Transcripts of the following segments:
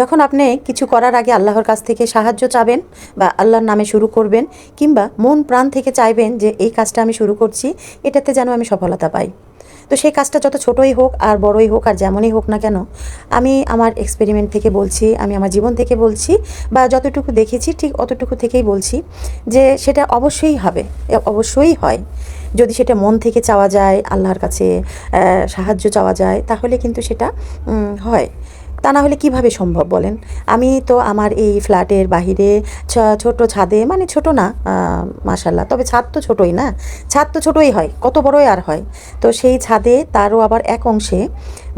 যখন আপনি কিছু করার আগে আল্লাহর কাছ থেকে সাহায্য চাবেন বা আল্লাহর নামে শুরু করবেন কিংবা মন প্রাণ থেকে চাইবেন যে এই কাজটা আমি শুরু করছি, এটাতে যেন আমি সফলতা পাই। তো সেই কাজটা যত ছোটই হোক আর বড়ই হোক আর যেমনই হোক না কেন, আমি আমার এক্সপেরিমেন্ট থেকে বলছি, আমি আমার জীবন থেকে বলছি বা যতটুকু দেখেছি ঠিক অতটুকু থেকেই বলছি যে সেটা অবশ্যই হবে অবশ্যই হয়। যদি সেটা মন থেকে চাওয়া যায়, আল্লাহর কাছে সাহায্য চাওয়া যায়, তাহলে কিন্তু সেটা হয়। তা না হলে কীভাবে সম্ভব বলেন? আমি তো আমার এই ফ্ল্যাটের বাহিরে ছোট ছাদে মানে ছোট না মাসাল্লাহ তবে ছাদ তো ছোটই না? ছাদ তো ছোটই হয়, কত বড়ই আর হয়? তো সেই ছাদে তারও আবার এক অংশে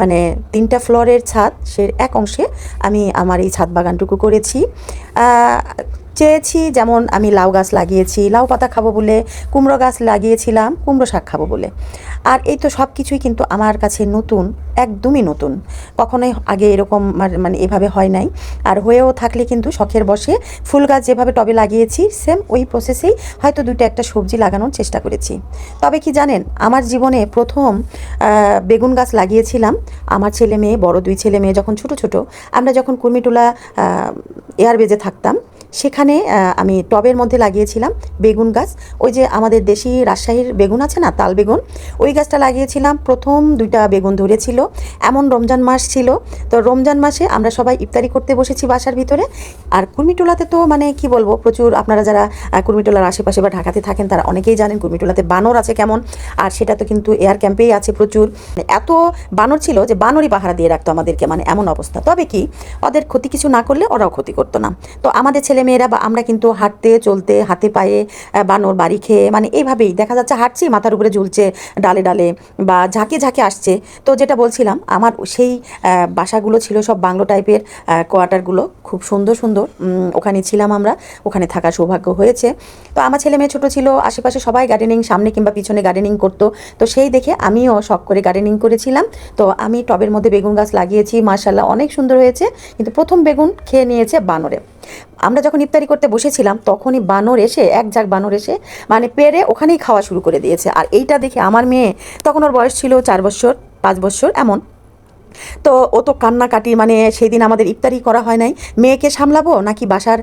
মানে তিনটা ফ্লোরের ছাদ, সে এক অংশে আমি আমার এই ছাদ বাগানটুকু করেছি। চেয়েছি যেমন আমি লাউ গাছ লাগিয়েছি, লাউ পাতা খাব বলে, কুমড়ো গাছ লাগিয়েছিলাম, কুমড়ো শাক খাব বলে। আর এই তো সব কিছুই কিন্তু আমার কাছে নতুন, একদমই নতুন। কখনোই আগে এরকম মানে এভাবে হয় নাই। আর হয়েও থাকলে কিন্তু শখের বসে ফুল গাছ যেভাবে টবে লাগিয়েছি, সেম ওই প্রসেসেই হয়তো দুটো একটা সবজি লাগানোর চেষ্টা করেছি। তবে কি জানেন, আমার জীবনে প্রথম বেগুন গাছ লাগিয়েছিলাম। আমার ছেলে মেয়ে, বড় দুই ছেলে মেয়ে যখন ছোট ছোট, আমরা যখন কুর্মিটোলা এয়ারবেজে থাকতাম সেখানে আমি টবের মধ্যে লাগিয়েছিলাম বেগুন গাছ। ওই যে আমাদের দেশি রাজশাহীর বেগুন আছে না, তাল বেগুন, ওই গাছটা লাগিয়েছিলাম। প্রথম দুইটা বেগুন ধরেছিল। এমন রমজান মাস ছিল। তো রমজান মাসে আমরা সবাই ইফতারি করতে বসেছি বাসার ভিতরে। আর কুর্মিটোলাতে তো মানে কি বলব, প্রচুর আপনারা যারা কুর্মিটোলার আশেপাশে বা ঢাকাতে থাকেন, তারা অনেকেই জানেন কুর্মিটোলাতে বানর আছে কেমন। আর সেটা তো কিন্তু এয়ার ক্যাম্পেই আছে প্রচুর। এত বানর ছিল যে বানরই পাহারা দিয়ে রাখতো আমাদেরকে মানে এমন অবস্থা। তবে কি, ওদের ক্ষতি কিছু না করলে ওরাও ক্ষতি করতো না। তো আমাদের ছেলেমেয়েরা বা আমরা কিন্তু হাঁটতে, চলতে, হাতে পায়ে বানর, বাড়ি খেয়ে মানে এইভাবেই দেখা যাচ্ছে হাঁটছি, মাথার উপরে ঝুলছে, ডালে ডালে বা ঝাঁকে ঝাঁকে আসছে। তো যেটা বলছিলাম, আমার সেই বাসাগুলো ছিল সব বাংলো টাইপের কোয়ার্টারগুলো খুব সুন্দর সুন্দর। ওখানে ছিলাম আমরা। ওখানে থাকার সৌভাগ্য হয়েছে। তো আমার ছেলে মেয়ে ছোটো ছিল, আশেপাশে সবাই গার্ডেনিং সামনে কিংবা পিছনে গার্ডেনিং করতো। তো সেই দেখে আমিও শখ করে গার্ডেনিং করেছিলাম। তো আমি টবের মধ্যে বেগুন গাছ লাগিয়েছি মার্শাল্লাহ অনেক সুন্দর হয়েছে। কিন্তু প্রথম বেগুন খেয়ে নিয়েছে বানরে। আমরা যখন ইফতারি করতে বসেছিলাম, তখনই বানর এসে, এক ঝাঁক বানর এসে মানে পেরে ওখানেই খাওয়া শুরু করে দিয়েছে। আর এইটা দেখে আমার মেয়ে, তখন ওর বয়স ছিল চার বছর, পাঁচ বছর, এমন। তো ও তো কান্নাকাটি মানে সেই দিন আমাদের ইফতারি করা হয় নাই। মেয়েকে সামলাবো নাকি বাসার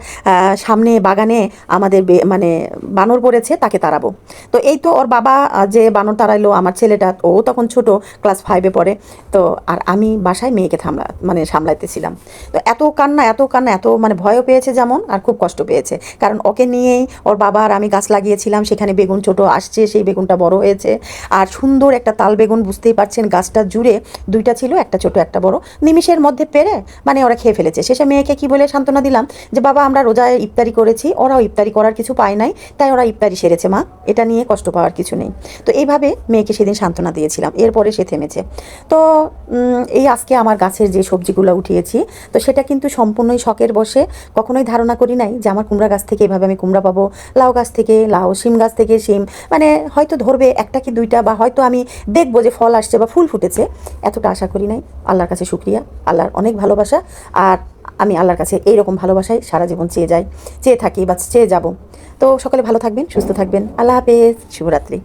সামনে বাগানে আমাদের মানে বানর পড়েছে তাকে তাড়াবো? তো এই তো ওর বাবা যে বানর তাড়াইলো, আমার ছেলেটা, ও তখন ছোট, ক্লাস ফাইভে পড়ে। তো আর আমি বাসায় মেয়েকে থামলা মানে সামলাইতেছিলাম। তো এত কান্না এত কান্না, এত মানে ভয়ও পেয়েছে যেমন, আর খুব কষ্ট পেয়েছে। কারণ ওকে নিয়েই ওর বাবা আর আমি গাছ লাগিয়েছিলাম, সেখানে বেগুন ছোট আসছে, সেই বেগুনটা বড় হয়েছে। আর সুন্দর একটা তাল বেগুন, বুঝতেই পারছেন, গাছটা জুড়ে দুইটা ছিল, একটা ছোট একটা বড়, নিমিষের মধ্যে পেরে মানে ওরা খেয়ে ফেলেছে। শেষে মেয়েকে কি বলে সান্ত্বনা দিলাম যে, বাবা, আমরা রোজায় ইফতারি করেছি, ওরাও ইফতারি করার কিছু পায় নাই, তাই ওরা ইফতারি সেরেছে, মা। এটা নিয়ে কষ্ট পাওয়ার কিছু নেই। তো এইভাবে মেয়েকে সেদিন সান্ত্বনা দিয়েছিলাম, এরপরে সে থেমেছে। তো এই আজকে আমার গাছের যে সবজিগুলো উঠিয়েছি, তো সেটা কিন্তু সম্পূর্ণই শখের বসে, কখনোই ধারণা করি নাই যে আমার কুমড়া গাছ থেকে এভাবে আমি কুমড়া পাবো, লাউ গাছ থেকে, লাউ শিম গাছ থেকে শিম মানে হয়তো ধরবে একটা কি দুইটা, বা হয়তো আমি দেখব যে ফল আসছে বা ফুল ফুটেছে, এতটা আশা করি নাই। আল্লাহর কাছে শুক্রিয়া, আল্লাহর অনেক ভালোবাসা, আর আমি আল্লাহর কাছে এই রকম ভালোবাসাই সারা জীবন চেয়ে যাই, চেয়ে থাকি বা চেয়ে যাব। তো সকলে ভালো থাকবেন, সুস্থ থাকবেন। আল্লাহ হাফেজ, শুভরাত্রি।